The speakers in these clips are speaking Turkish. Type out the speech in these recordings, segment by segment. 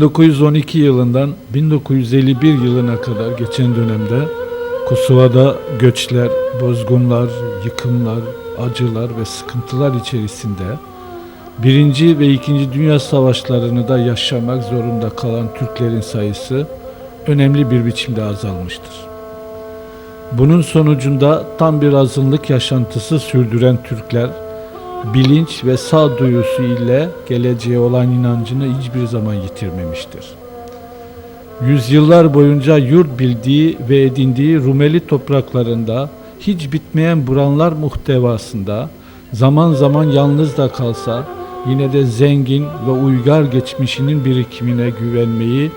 1912 yılından 1951 yılına kadar geçen dönemde Kosova'da göçler, bozgunlar, yıkımlar, acılar ve sıkıntılar içerisinde Birinci ve İkinci Dünya Savaşlarını da yaşamak zorunda kalan Türklerin sayısı önemli bir biçimde azalmıştır. Bunun sonucunda tam bir azınlık yaşantısı sürdüren Türkler bilinç ve sağduyusu ile geleceğe olan inancını hiçbir zaman yitirmemiştir. Yüzyıllar boyunca yurt bildiği ve edindiği Rumeli topraklarında hiç bitmeyen buranlar muhtevasında zaman zaman yalnız da kalsa yine de zengin ve uygar geçmişinin birikimine güvenmeyi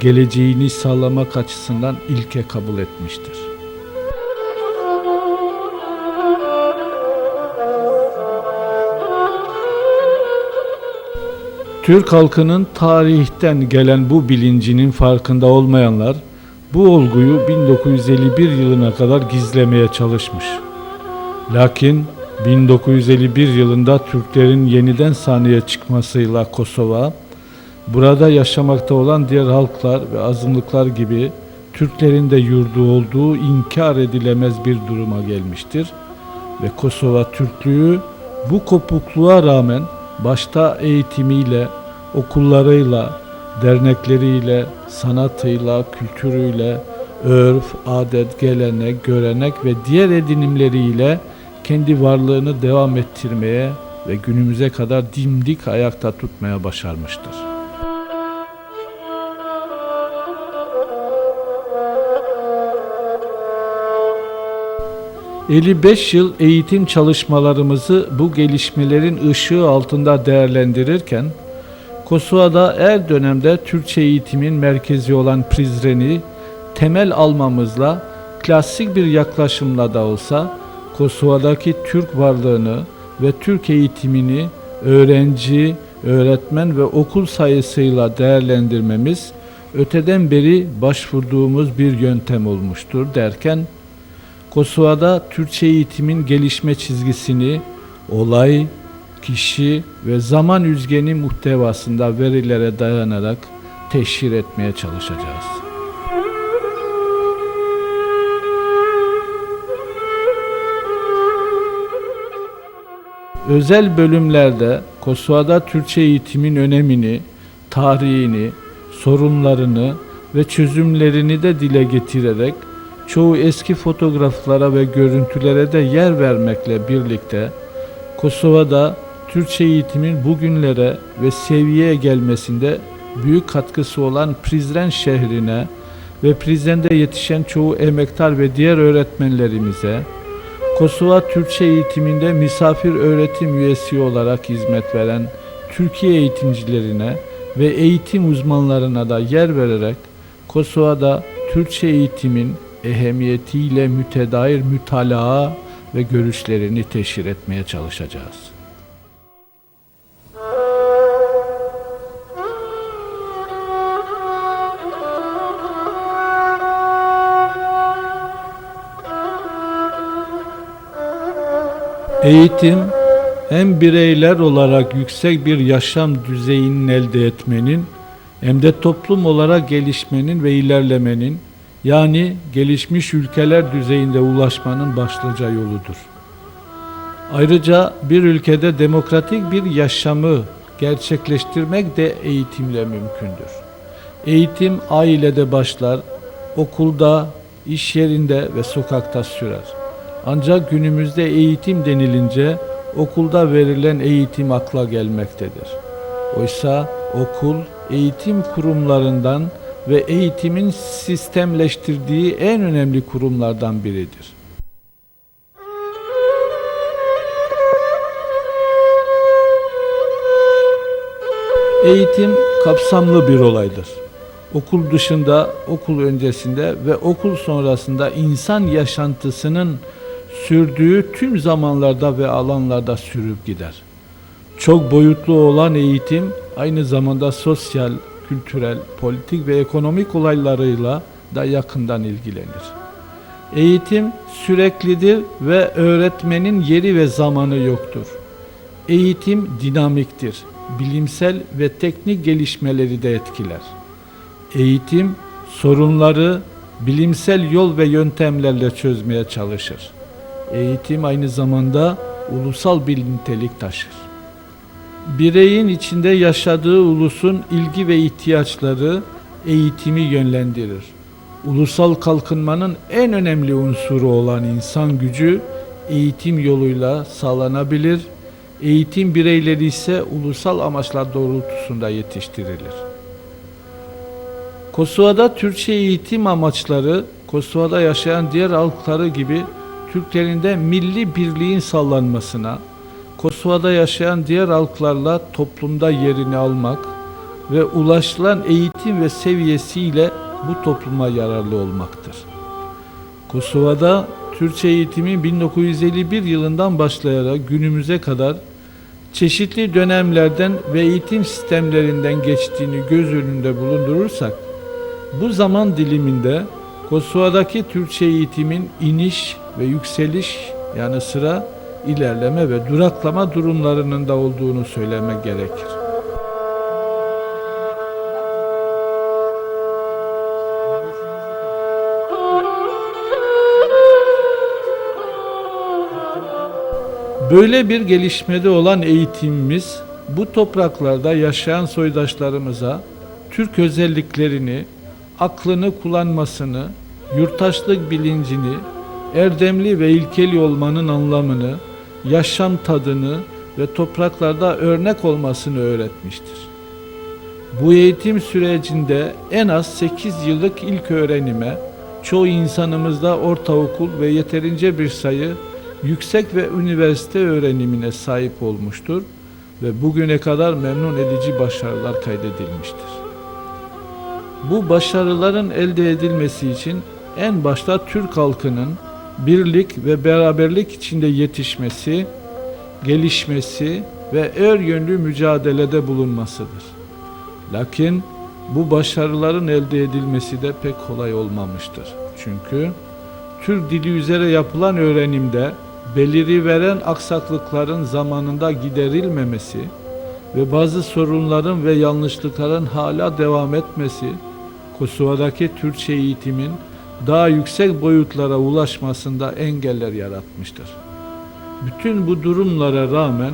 geleceğini sağlamak açısından ilke kabul etmiştir. Türk halkının tarihten gelen bu bilincinin farkında olmayanlar bu olguyu 1951 yılına kadar gizlemeye çalışmış. Lakin 1951 yılında Türklerin yeniden sahneye çıkmasıyla Kosova, burada yaşamakta olan diğer halklar ve azınlıklar gibi Türklerin de yurdu olduğu inkar edilemez bir duruma gelmiştir ve Kosova Türklüğü bu kopukluğa rağmen başta eğitimiyle, okullarıyla, dernekleriyle, sanatıyla, kültürüyle, örf, adet, gelenek, görenek ve diğer edinimleriyle kendi varlığını devam ettirmeye ve günümüze kadar dimdik ayakta tutmaya başarmıştır. ...55 yıl eğitim çalışmalarımızı bu gelişmelerin ışığı altında değerlendirirken... ...Kosova'da her dönemde Türkçe eğitimin merkezi olan Prizren'i temel almamızla... ...klasik bir yaklaşımla da olsa... Kosova'daki Türk varlığını ve Türk eğitimini öğrenci, öğretmen ve okul sayısıyla değerlendirmemiz öteden beri başvurduğumuz bir yöntem olmuştur derken Kosova'da Türkçe eğitimin gelişme çizgisini olay, kişi ve zaman üzgeni muhtevasında verilere dayanarak teşhir etmeye çalışacağız. Özel bölümlerde Kosova'da Türkçe eğitimin önemini, tarihini, sorunlarını ve çözümlerini de dile getirerek çoğu eski fotoğraflara ve görüntülere de yer vermekle birlikte Kosova'da Türkçe eğitimin bugünlere ve seviyeye gelmesinde büyük katkısı olan Prizren şehrine ve Prizren'de yetişen çoğu emektar ve diğer öğretmenlerimize Kosova Türkçe eğitiminde misafir öğretim üyesi olarak hizmet veren Türkiye eğitimcilerine ve eğitim uzmanlarına da yer vererek Kosova'da Türkçe eğitimin ehemmiyetiyle mütedair mütalaa ve görüşlerini teşhir etmeye çalışacağız. Eğitim hem bireyler olarak yüksek bir yaşam düzeyinin elde etmenin hem de toplum olarak gelişmenin ve ilerlemenin yani gelişmiş ülkeler düzeyinde ulaşmanın başlıca yoludur. Ayrıca bir ülkede demokratik bir yaşamı gerçekleştirmek de eğitimle mümkündür. Eğitim ailede başlar, okulda, iş yerinde ve sokakta sürer. Ancak günümüzde eğitim denilince okulda verilen eğitim akla gelmektedir. Oysa okul eğitim kurumlarından ve eğitimin sistemleştirdiği en önemli kurumlardan biridir. Eğitim kapsamlı bir olaydır. Okul dışında, okul öncesinde ve okul sonrasında insan yaşantısının sürdüğü tüm zamanlarda ve alanlarda sürüp gider. Çok boyutlu olan eğitim aynı zamanda sosyal, kültürel, politik ve ekonomik olaylarıyla da yakından ilgilenir. Eğitim süreklidir ve öğretmenin yeri ve zamanı yoktur. Eğitim dinamiktir. bilimsel ve teknik gelişmeleri de etkiler. Eğitim sorunları bilimsel yol ve yöntemlerle çözmeye çalışır. Eğitim aynı zamanda ulusal bir nitelik taşır. Bireyin içinde yaşadığı ulusun ilgi ve ihtiyaçları eğitimi yönlendirir. Ulusal kalkınmanın en önemli unsuru olan insan gücü eğitim yoluyla sağlanabilir. Eğitim bireyleri ise ulusal amaçlar doğrultusunda yetiştirilir. Kosova'da Türkçe eğitim amaçları Kosova'da yaşayan diğer halkları gibi Türklerin de milli birliğin sağlanmasına, Kosova'da yaşayan diğer halklarla toplumda yerini almak ve ulaşılan eğitim ve seviyesiyle bu topluma yararlı olmaktır. Kosova'da Türkçe eğitimin 1951 yılından başlayarak günümüze kadar çeşitli dönemlerden ve eğitim sistemlerinden geçtiğini göz önünde bulundurursak, bu zaman diliminde Kosova'daki Türkçe eğitimin iniş ve yükseliş yanı sıra ilerleme ve duraklama durumlarının da olduğunu söylemek gerekir. Böyle bir gelişmede olan eğitimimiz bu topraklarda yaşayan soydaşlarımıza Türk özelliklerini, aklını kullanmasını, yurttaşlık bilincini, erdemli ve ilkeli olmanın anlamını, yaşam tadını ve topraklarda örnek olmasını öğretmiştir. Bu eğitim sürecinde en az 8 yıllık ilk öğrenime, çoğu insanımızda ortaokul ve yeterince bir sayı yüksek ve üniversite öğrenimine sahip olmuştur ve bugüne kadar memnun edici başarılar kaydedilmiştir. Bu başarıların elde edilmesi için en başta Türk halkının birlik ve beraberlik içinde yetişmesi, gelişmesi ve ör yönlü mücadelede bulunmasıdır. Lakin bu başarıların elde edilmesi de pek kolay olmamıştır. Çünkü Türk dili üzere yapılan öğrenimde beliri veren aksaklıkların zamanında giderilmemesi ve bazı sorunların ve yanlışlıkların hala devam etmesi Kosova'daki Türkçe eğitimin daha yüksek boyutlara ulaşmasında engeller yaratmıştır. Bütün bu durumlara rağmen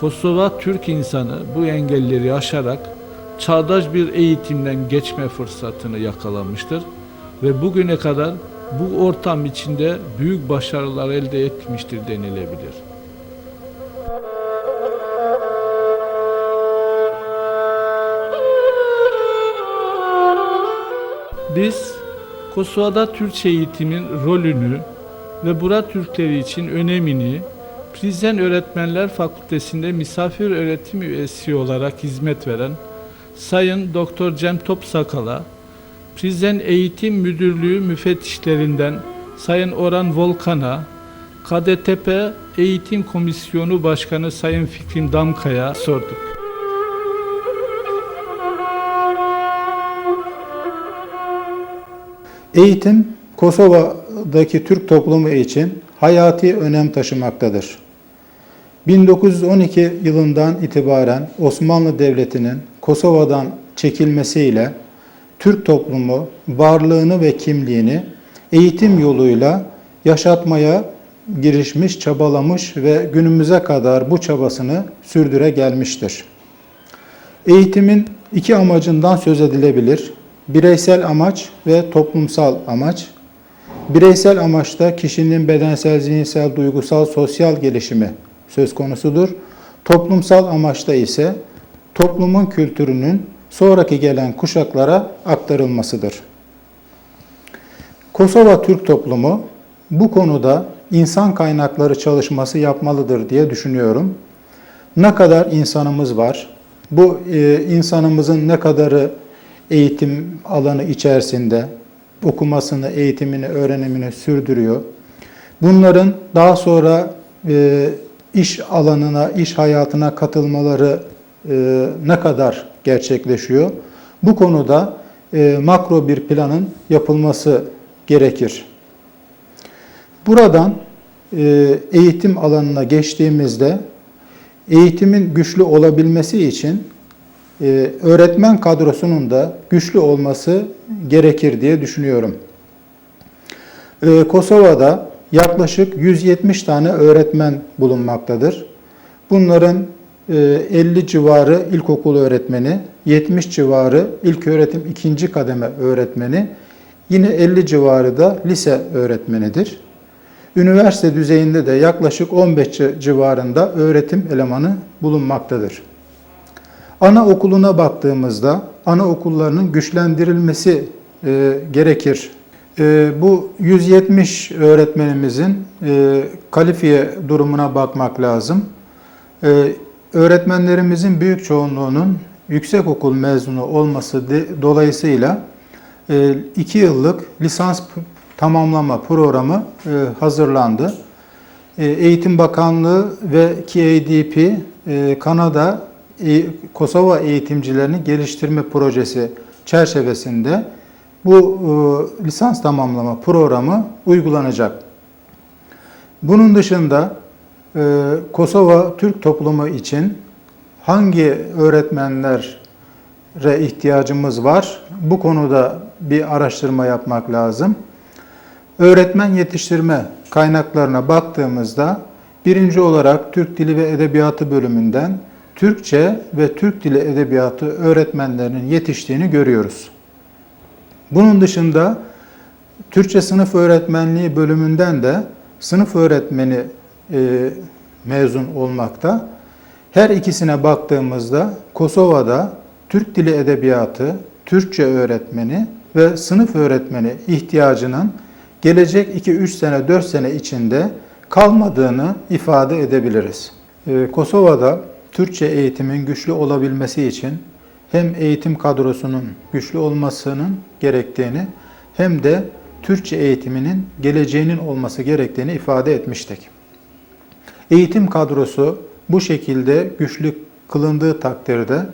Kosova Türk insanı bu engelleri aşarak çağdaş bir eğitimden geçme fırsatını yakalamıştır ve bugüne kadar bu ortam içinde büyük başarılar elde etmiştir denilebilir. Biz Kosova'da Türkçe eğitimin rolünü ve bura Türkleri için önemini Prizren Öğretmenler Fakültesi'nde misafir öğretim üyesi olarak hizmet veren Sayın Doktor Cem Topsakal'a, Prizren Eğitim Müdürlüğü müfettişlerinden Sayın Orhan Volkan'a, KDTP Eğitim Komisyonu Başkanı Sayın Fikrim Damkaya sorduk. Eğitim Kosova'daki Türk toplumu için hayati önem taşımaktadır. 1912 yılından itibaren Osmanlı Devleti'nin Kosova'dan çekilmesiyle Türk toplumu varlığını ve kimliğini eğitim yoluyla yaşatmaya girişmiş, çabalamış ve günümüze kadar bu çabasını sürdüre gelmiştir. Eğitimin iki amacından söz edilebilir. Bireysel amaç ve toplumsal amaç. Bireysel amaçta kişinin bedensel, zihinsel, duygusal, sosyal gelişimi söz konusudur. Toplumsal amaçta ise toplumun kültürünün sonraki gelen kuşaklara aktarılmasıdır. Kosova Türk toplumu bu konuda insan kaynakları çalışması yapmalıdır diye düşünüyorum. Ne kadar insanımız var? Bu e, insanımızın ne kadarı eğitim alanı içerisinde okumasını, eğitimini, öğrenimini sürdürüyor. Bunların daha sonra e, iş alanına, iş hayatına katılmaları e, ne kadar gerçekleşiyor? Bu konuda e, makro bir planın yapılması gerekir. Buradan e, eğitim alanına geçtiğimizde eğitimin güçlü olabilmesi için öğretmen kadrosunun da güçlü olması gerekir diye düşünüyorum. Ee, Kosova'da yaklaşık 170 tane öğretmen bulunmaktadır. Bunların e, 50 civarı ilkokul öğretmeni, 70 civarı ilköğretim ikinci kademe öğretmeni, yine 50 civarı da lise öğretmenidir. Üniversite düzeyinde de yaklaşık 15 ci- civarında öğretim elemanı bulunmaktadır. Anaokuluna baktığımızda anaokullarının güçlendirilmesi e, gerekir. E, bu 170 öğretmenimizin e, kalifiye durumuna bakmak lazım. E, öğretmenlerimizin büyük çoğunluğunun yüksekokul mezunu olması de- dolayısıyla 2 yıllık lisans tamamlama programı e, hazırlandı. E, Eğitim Bakanlığı ve KADP e, Kanada e, Kosova eğitimcilerini geliştirme projesi çerçevesinde bu e, lisans tamamlama programı uygulanacak. Bunun dışında e, Kosova Türk toplumu için hangi öğretmenlere ihtiyacımız var? Bu konuda bir araştırma yapmak lazım. Öğretmen yetiştirme kaynaklarına baktığımızda birinci olarak Türk Dili ve Edebiyatı bölümünden Türkçe ve Türk Dili Edebiyatı öğretmenlerinin yetiştiğini görüyoruz. Bunun dışında Türkçe sınıf öğretmenliği bölümünden de sınıf öğretmeni e, mezun olmakta. Her ikisine baktığımızda Kosova'da Türk Dili Edebiyatı, Türkçe öğretmeni ve sınıf öğretmeni ihtiyacının gelecek 2-3 sene, 4 sene içinde kalmadığını ifade edebiliriz. Ee, Kosova'da Türkçe eğitimin güçlü olabilmesi için hem eğitim kadrosunun güçlü olmasının gerektiğini hem de Türkçe eğitiminin geleceğinin olması gerektiğini ifade etmiştik. Eğitim kadrosu bu şekilde güçlü kılındığı takdirde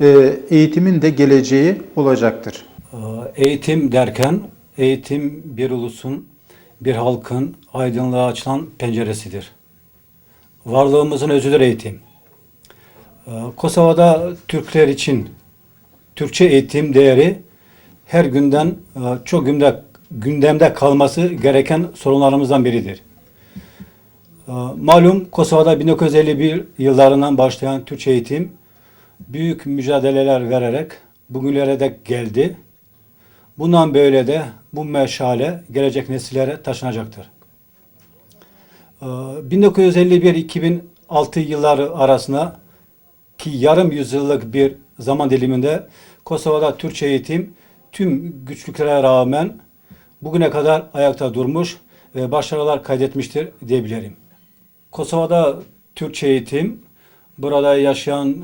e, eğitimin de geleceği olacaktır. Ee, Eğitim derken eğitim bir ulusun, bir halkın aydınlığa açılan penceresidir. Varlığımızın özüdür eğitim. Ee, Kosova'da Türkler için Türkçe eğitim değeri her günden e, çok gündemde, gündemde kalması gereken sorunlarımızdan biridir. Ee, Malum Kosova'da 1951 yıllarından başlayan Türkçe eğitim büyük mücadeleler vererek bugünlere de geldi. Bundan böyle de bu meşale gelecek nesillere taşınacaktır. Ee, 1951-2006 yılları arasında ki yarım yüzyıllık bir zaman diliminde Kosova'da Türkçe eğitim tüm güçlüklere rağmen bugüne kadar ayakta durmuş ve başarılar kaydetmiştir diyebilirim. Kosova'da Türkçe eğitim burada yaşayan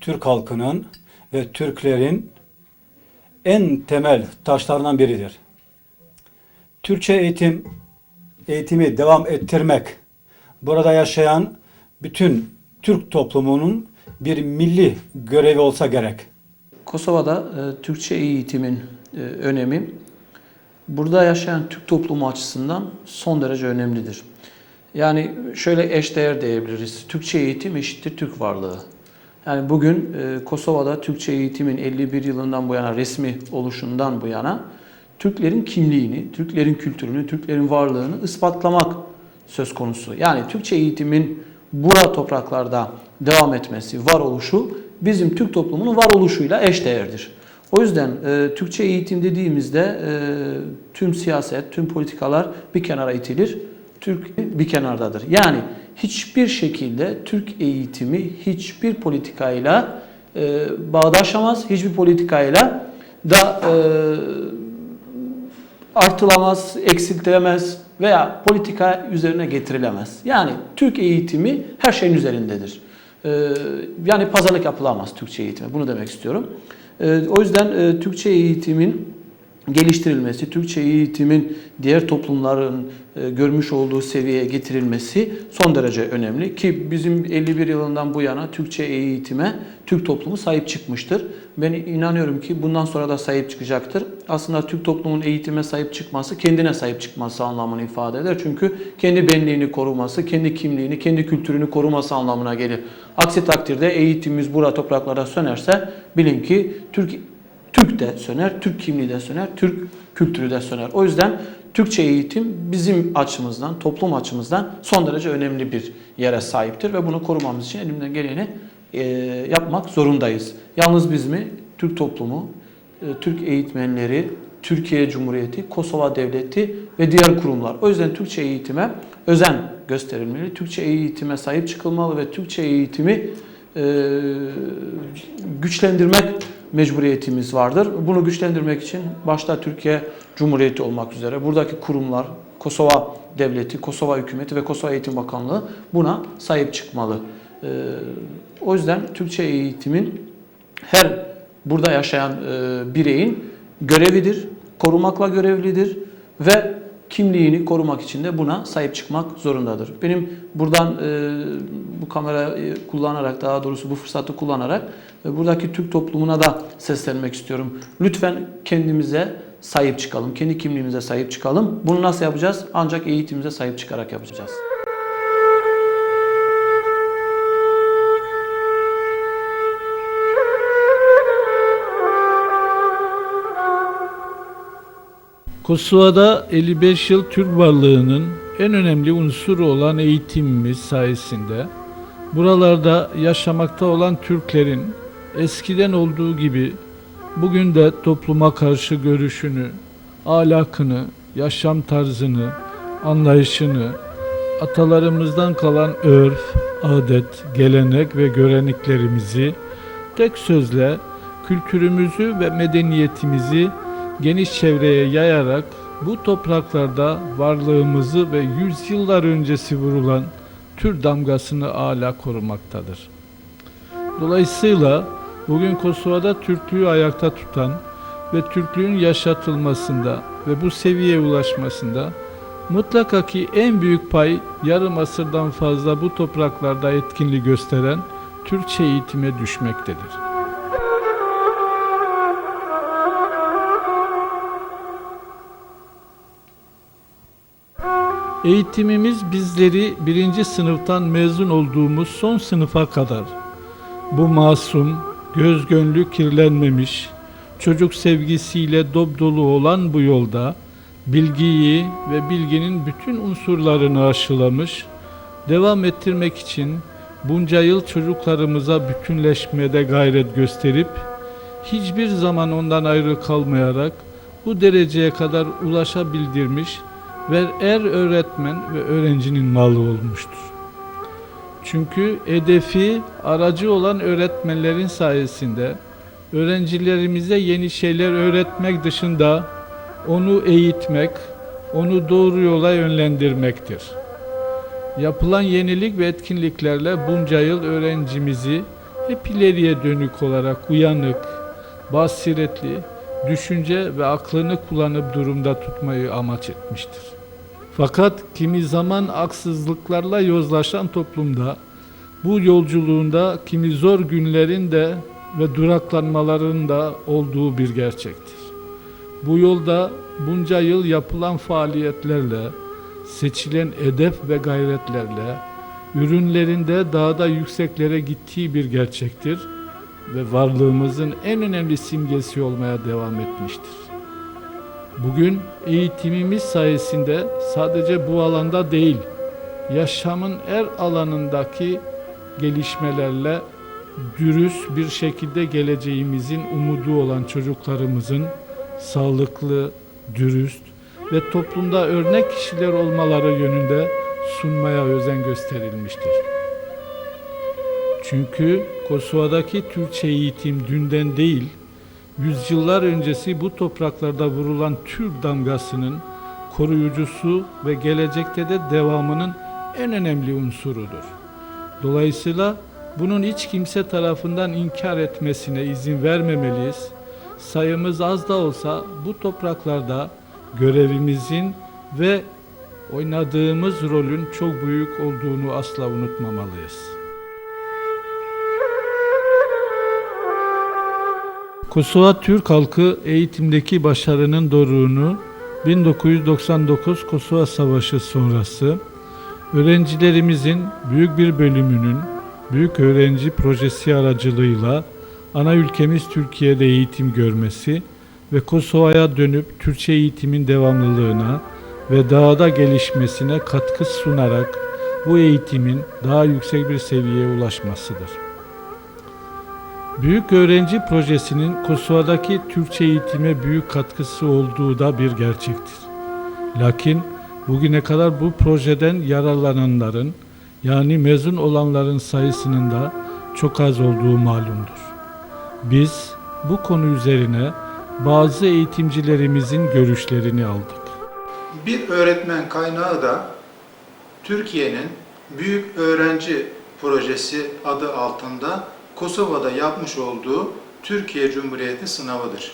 Türk halkının ve Türklerin en temel taşlarından biridir. Türkçe eğitim eğitimi devam ettirmek burada yaşayan bütün Türk toplumunun bir milli görevi olsa gerek. Kosova'da e, Türkçe eğitimin e, önemi burada yaşayan Türk toplumu açısından son derece önemlidir. Yani şöyle eşdeğer diyebiliriz. Türkçe eğitim eşittir Türk varlığı. Yani bugün e, Kosova'da Türkçe eğitimin 51 yılından bu yana resmi oluşundan bu yana Türklerin kimliğini, Türklerin kültürünü, Türklerin varlığını ispatlamak söz konusu. Yani Türkçe eğitimin bura topraklarda devam etmesi, varoluşu bizim Türk toplumunun varoluşuyla eşdeğerdir. O yüzden e, Türkçe eğitim dediğimizde e, tüm siyaset, tüm politikalar bir kenara itilir. Türk bir kenardadır. Yani hiçbir şekilde Türk eğitimi hiçbir politikayla e, bağdaşamaz, hiçbir politikayla da e, artılamaz, eksiltilemez veya politika üzerine getirilemez. Yani Türk eğitimi her şeyin üzerindedir. Ee, yani pazarlık yapılamaz Türkçe eğitime. Bunu demek istiyorum. Ee, o yüzden e, Türkçe eğitimin geliştirilmesi, Türkçe eğitimin diğer toplumların e, görmüş olduğu seviyeye getirilmesi son derece önemli ki bizim 51 yılından bu yana Türkçe eğitime Türk toplumu sahip çıkmıştır. Ben inanıyorum ki bundan sonra da sahip çıkacaktır. Aslında Türk toplumunun eğitime sahip çıkması kendine sahip çıkması anlamını ifade eder. Çünkü kendi benliğini koruması, kendi kimliğini, kendi kültürünü koruması anlamına gelir. Aksi takdirde eğitimimiz burada topraklarda sönerse bilin ki Türk Türk de söner, Türk kimliği de söner, Türk kültürü de söner. O yüzden Türkçe eğitim bizim açımızdan, toplum açımızdan son derece önemli bir yere sahiptir ve bunu korumamız için elimden geleni e, yapmak zorundayız. Yalnız biz mi? Türk toplumu, e, Türk eğitmenleri, Türkiye Cumhuriyeti, Kosova Devleti ve diğer kurumlar. O yüzden Türkçe eğitime özen gösterilmeli. Türkçe eğitime sahip çıkılmalı ve Türkçe eğitimi e, güçlendirmek mecburiyetimiz vardır. Bunu güçlendirmek için başta Türkiye Cumhuriyeti olmak üzere buradaki kurumlar, Kosova Devleti, Kosova Hükümeti ve Kosova Eğitim Bakanlığı buna sahip çıkmalı. Ee, o yüzden Türkçe eğitimin her burada yaşayan e, bireyin görevidir, korumakla görevlidir ve kimliğini korumak için de buna sahip çıkmak zorundadır. Benim buradan e, bu kamerayı kullanarak daha doğrusu bu fırsatı kullanarak e, buradaki Türk toplumuna da seslenmek istiyorum. Lütfen kendimize sahip çıkalım, kendi kimliğimize sahip çıkalım. Bunu nasıl yapacağız? Ancak eğitimimize sahip çıkarak yapacağız. Kosova'da 55 yıl Türk varlığının en önemli unsuru olan eğitimimiz sayesinde buralarda yaşamakta olan Türklerin eskiden olduğu gibi bugün de topluma karşı görüşünü, ahlakını, yaşam tarzını, anlayışını, atalarımızdan kalan örf, adet, gelenek ve göreneklerimizi tek sözle kültürümüzü ve medeniyetimizi geniş çevreye yayarak bu topraklarda varlığımızı ve yüzyıllar öncesi vurulan tür damgasını hala korumaktadır. Dolayısıyla bugün Kosova'da Türklüğü ayakta tutan ve Türklüğün yaşatılmasında ve bu seviyeye ulaşmasında mutlaka ki en büyük pay yarım asırdan fazla bu topraklarda etkinliği gösteren Türkçe eğitime düşmektedir. Eğitimimiz bizleri birinci sınıftan mezun olduğumuz son sınıfa kadar. Bu masum, göz gönlü kirlenmemiş, çocuk sevgisiyle dolu olan bu yolda bilgiyi ve bilginin bütün unsurlarını aşılamış, devam ettirmek için bunca yıl çocuklarımıza bütünleşmede gayret gösterip hiçbir zaman ondan ayrı kalmayarak bu dereceye kadar ulaşabildirmiş ve er öğretmen ve öğrencinin malı olmuştur. Çünkü hedefi aracı olan öğretmenlerin sayesinde öğrencilerimize yeni şeyler öğretmek dışında onu eğitmek, onu doğru yola yönlendirmektir. Yapılan yenilik ve etkinliklerle bunca yıl öğrencimizi hep ileriye dönük olarak uyanık, basiretli, düşünce ve aklını kullanıp durumda tutmayı amaç etmiştir. Fakat kimi zaman haksızlıklarla yozlaşan toplumda bu yolculuğunda kimi zor günlerin de ve duraklanmaların da olduğu bir gerçektir. Bu yolda bunca yıl yapılan faaliyetlerle, seçilen edep ve gayretlerle, ürünlerinde daha da yükseklere gittiği bir gerçektir ve varlığımızın en önemli simgesi olmaya devam etmiştir. Bugün eğitimimiz sayesinde sadece bu alanda değil, yaşamın her alanındaki gelişmelerle dürüst bir şekilde geleceğimizin umudu olan çocuklarımızın sağlıklı, dürüst ve toplumda örnek kişiler olmaları yönünde sunmaya özen gösterilmiştir. Çünkü Kosova'daki Türkçe eğitim dünden değil, yüzyıllar öncesi bu topraklarda vurulan Türk damgasının koruyucusu ve gelecekte de devamının en önemli unsurudur. Dolayısıyla bunun hiç kimse tarafından inkar etmesine izin vermemeliyiz. sayımız az da olsa bu topraklarda görevimizin ve oynadığımız rolün çok büyük olduğunu asla unutmamalıyız. Kosova Türk halkı eğitimdeki başarının doruğunu 1999 Kosova Savaşı sonrası öğrencilerimizin büyük bir bölümünün büyük öğrenci projesi aracılığıyla ana ülkemiz Türkiye'de eğitim görmesi ve Kosova'ya dönüp Türkçe eğitimin devamlılığına ve daha da gelişmesine katkı sunarak bu eğitimin daha yüksek bir seviyeye ulaşmasıdır. Büyük Öğrenci Projesi'nin Kosova'daki Türkçe eğitime büyük katkısı olduğu da bir gerçektir. Lakin bugüne kadar bu projeden yararlananların yani mezun olanların sayısının da çok az olduğu malumdur. Biz bu konu üzerine bazı eğitimcilerimizin görüşlerini aldık. Bir öğretmen kaynağı da Türkiye'nin Büyük Öğrenci Projesi adı altında Kosova'da yapmış olduğu Türkiye Cumhuriyeti sınavıdır.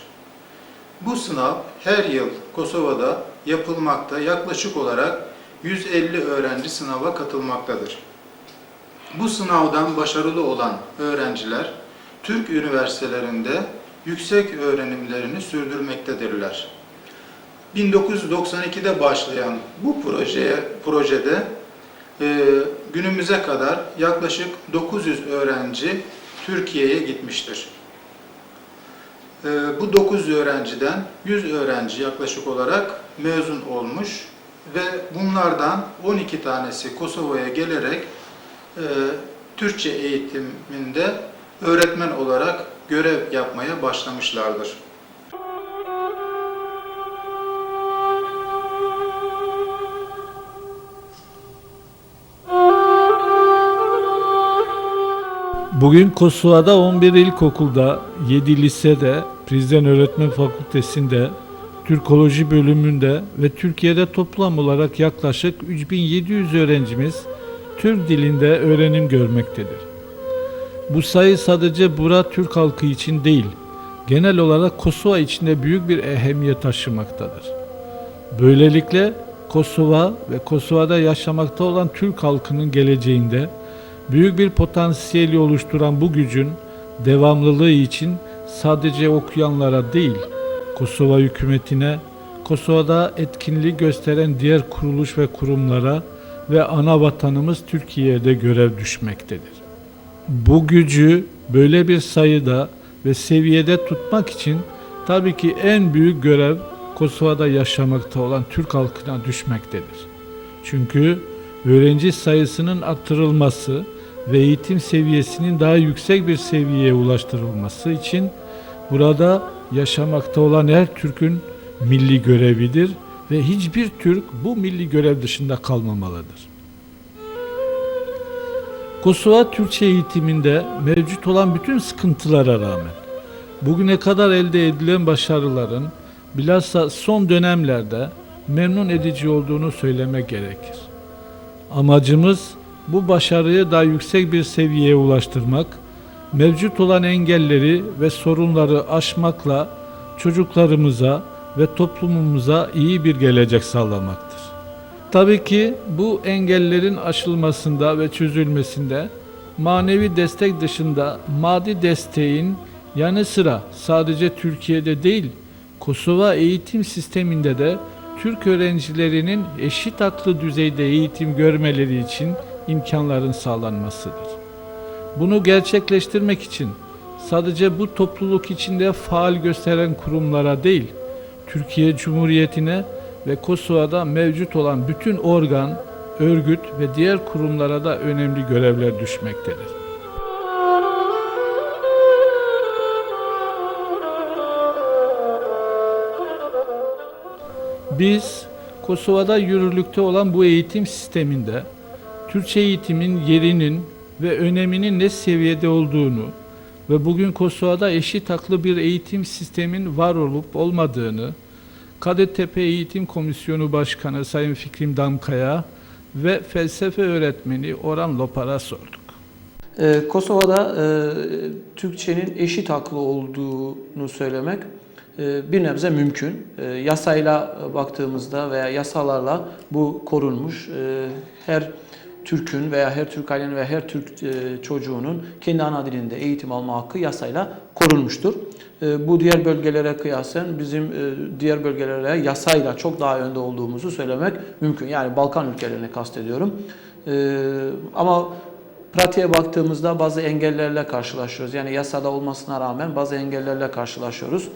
Bu sınav her yıl Kosova'da yapılmakta yaklaşık olarak 150 öğrenci sınava katılmaktadır. Bu sınavdan başarılı olan öğrenciler Türk üniversitelerinde yüksek öğrenimlerini sürdürmektedirler. 1992'de başlayan bu projeye projede e, günümüze kadar yaklaşık 900 öğrenci Türkiye'ye gitmiştir. E, bu 900 öğrenciden 100 öğrenci yaklaşık olarak mezun olmuş ve bunlardan 12 tanesi Kosova'ya gelerek e, Türkçe eğitiminde öğretmen olarak görev yapmaya başlamışlardır. Bugün Kosova'da 11 ilkokulda, 7 lisede, Prizren Öğretmen Fakültesi'nde, Türkoloji bölümünde ve Türkiye'de toplam olarak yaklaşık 3700 öğrencimiz Türk dilinde öğrenim görmektedir. Bu sayı sadece bura Türk halkı için değil, genel olarak Kosova içinde büyük bir ehemmiyet taşımaktadır. Böylelikle Kosova ve Kosova'da yaşamakta olan Türk halkının geleceğinde büyük bir potansiyeli oluşturan bu gücün devamlılığı için sadece okuyanlara değil, Kosova hükümetine, Kosova'da etkinliği gösteren diğer kuruluş ve kurumlara ve ana vatanımız Türkiye'de görev düşmektedir. Bu gücü böyle bir sayıda ve seviyede tutmak için tabii ki en büyük görev Kosova'da yaşamakta olan Türk halkına düşmektedir. Çünkü öğrenci sayısının artırılması ve eğitim seviyesinin daha yüksek bir seviyeye ulaştırılması için burada yaşamakta olan her Türk'ün milli görevidir ve hiçbir Türk bu milli görev dışında kalmamalıdır. Kosova Türkçe eğitiminde mevcut olan bütün sıkıntılara rağmen bugüne kadar elde edilen başarıların bilhassa son dönemlerde memnun edici olduğunu söylemek gerekir. Amacımız bu başarıyı daha yüksek bir seviyeye ulaştırmak, mevcut olan engelleri ve sorunları aşmakla çocuklarımıza ve toplumumuza iyi bir gelecek sağlamaktır. Tabii ki bu engellerin aşılmasında ve çözülmesinde manevi destek dışında maddi desteğin yanı sıra sadece Türkiye'de değil, Kosova eğitim sisteminde de Türk öğrencilerinin eşit haklı düzeyde eğitim görmeleri için imkanların sağlanmasıdır. Bunu gerçekleştirmek için sadece bu topluluk içinde faal gösteren kurumlara değil, Türkiye Cumhuriyeti'ne ve Kosova'da mevcut olan bütün organ, örgüt ve diğer kurumlara da önemli görevler düşmektedir. Biz Kosova'da yürürlükte olan bu eğitim sisteminde Türkçe eğitimin yerinin ve öneminin ne seviyede olduğunu ve bugün Kosova'da eşit haklı bir eğitim sistemin var olup olmadığını Kadetepe Eğitim Komisyonu Başkanı Sayın Fikrim Damkaya ve felsefe öğretmeni Orhan Lopar'a sorduk. Ee, Kosova'da e, Türkçenin eşit haklı olduğunu söylemek e, bir nebze mümkün. E, yasayla baktığımızda veya yasalarla bu korunmuş. E, her Türk'ün veya her Türk ailenin veya her Türk e, çocuğunun kendi ana dilinde eğitim alma hakkı yasayla korunmuştur. E, bu diğer bölgelere kıyasen bizim e, diğer bölgelere yasayla çok daha önde olduğumuzu söylemek mümkün. Yani Balkan ülkelerini kastediyorum. Ama pratiğe baktığımızda bazı engellerle karşılaşıyoruz. Yani yasada olmasına rağmen bazı engellerle karşılaşıyoruz.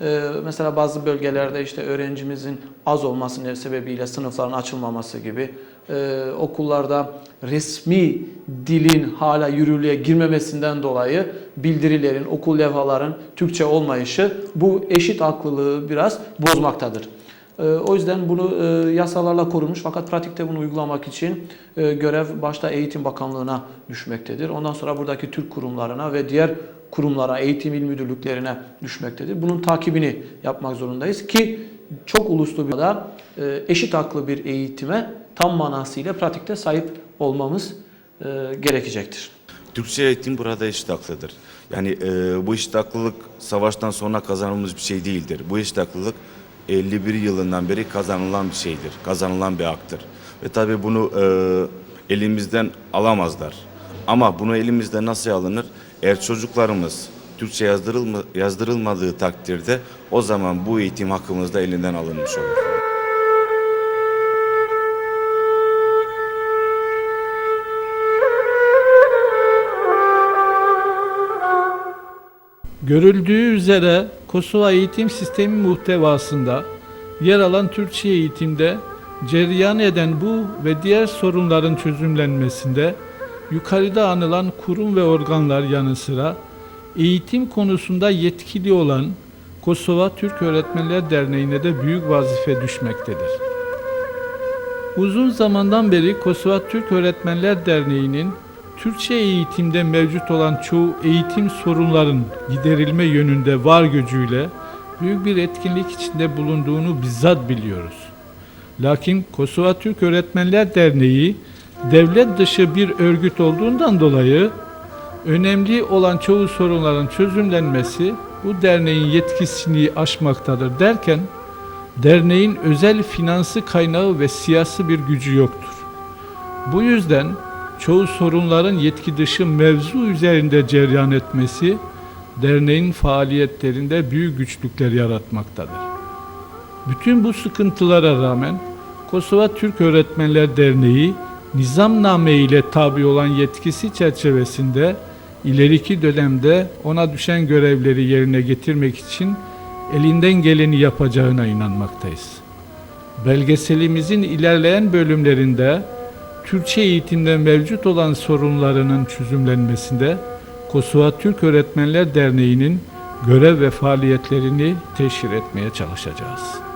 Ee, mesela bazı bölgelerde işte öğrencimizin az olması sebebiyle sınıfların açılmaması gibi, e, okullarda resmi dilin hala yürürlüğe girmemesinden dolayı bildirilerin, okul levhaların Türkçe olmayışı bu eşit haklılığı biraz bozmaktadır. Ee, O yüzden bunu e, yasalarla korunmuş fakat pratikte bunu uygulamak için e, görev başta Eğitim Bakanlığı'na düşmektedir. Ondan sonra buradaki Türk kurumlarına ve diğer kurumlara, eğitim il müdürlüklerine düşmektedir. Bunun takibini yapmak zorundayız ki çok uluslu bir da e, eşit haklı bir eğitime tam manasıyla pratikte sahip olmamız e, gerekecektir. Türkçe eğitim burada eşit haklıdır. Yani e, bu eşit haklılık savaştan sonra kazanılmış bir şey değildir. Bu eşit haklılık 51 yılından beri kazanılan bir şeydir. Kazanılan bir haktır. Ve tabii bunu e, elimizden alamazlar. Ama bunu elimizden nasıl alınır? Eğer çocuklarımız Türkçe yazdırılma, yazdırılmadığı takdirde o zaman bu eğitim hakkımız da elinden alınmış olur. Görüldüğü üzere Kosova eğitim sistemi muhtevasında yer alan Türkçe eğitimde cereyan eden bu ve diğer sorunların çözümlenmesinde yukarıda anılan kurum ve organlar yanı sıra eğitim konusunda yetkili olan Kosova Türk Öğretmenler Derneği'ne de büyük vazife düşmektedir. Uzun zamandan beri Kosova Türk Öğretmenler Derneği'nin Türkçe eğitimde mevcut olan çoğu eğitim sorunların giderilme yönünde var gücüyle büyük bir etkinlik içinde bulunduğunu bizzat biliyoruz. Lakin Kosova Türk Öğretmenler Derneği devlet dışı bir örgüt olduğundan dolayı önemli olan çoğu sorunların çözümlenmesi bu derneğin yetkisini aşmaktadır derken derneğin özel finansı kaynağı ve siyasi bir gücü yoktur. Bu yüzden çoğu sorunların yetki dışı mevzu üzerinde cereyan etmesi derneğin faaliyetlerinde büyük güçlükler yaratmaktadır. Bütün bu sıkıntılara rağmen Kosova Türk Öğretmenler Derneği nizamname ile tabi olan yetkisi çerçevesinde ileriki dönemde ona düşen görevleri yerine getirmek için elinden geleni yapacağına inanmaktayız. Belgeselimizin ilerleyen bölümlerinde Türkçe eğitimde mevcut olan sorunlarının çözümlenmesinde Kosova Türk Öğretmenler Derneği'nin görev ve faaliyetlerini teşhir etmeye çalışacağız.